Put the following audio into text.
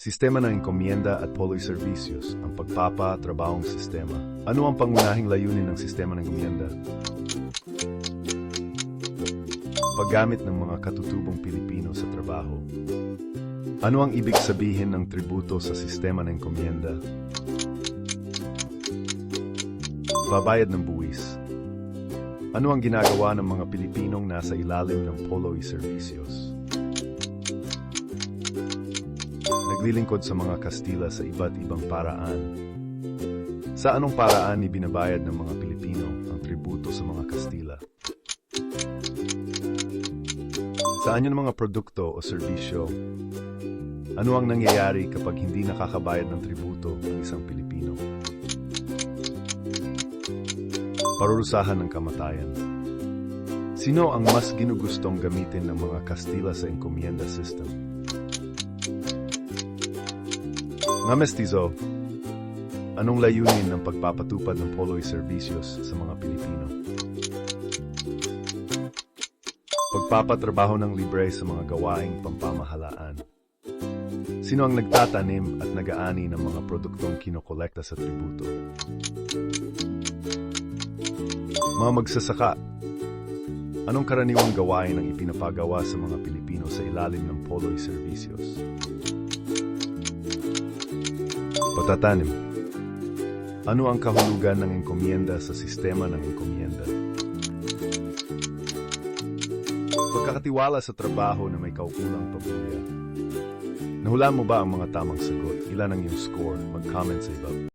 Sistema ng enkomienda at poloy servicios, ang pagpapatrabahong sistema. Ano ang pangunahing layunin ng sistema ng enkomienda? Paggamit ng mga katutubong Pilipino sa trabaho. Ano ang ibig sabihin ng tributo sa sistema ng enkomienda? Babayad ng buwis. Ano ang ginagawa ng mga Pilipinong nasa ilalim ng poloy servicios? Naglilingkod sa mga Kastila sa iba't ibang paraan. Sa anong paraan ibinabayad ng mga Pilipino ang tributo sa mga Kastila? Sa anyong mga produkto o serbisyo, ano ang nangyayari kapag hindi nakakabayad ng tributo ang isang Pilipino? Parurusahan ng kamatayan. Sino ang mas ginugustong gamitin ng mga Kastila sa encomienda system? Mga mestizo, anong layunin ng pagpapatupad ng poloy servicios sa mga Pilipino? Pagpapatrabaho ng libre sa mga gawaing pampamahalaan. Sino ang nagtatanim at nagaani ng mga produktong kinokolekta sa tributo? Mga magsasaka, anong karaniwang gawain ang ipinapagawa sa mga Pilipino sa ilalim ng poloy servicios? Patatanim. Ano ang kahulugan ng enkomienda sa sistema ng enkomienda? Pagkakatiwala sa trabaho na may kaukulang pamilya. Nahulaan mo ba ang mga tamang sagot? Ilan ang iyong score? Mag-comment sa ibaba.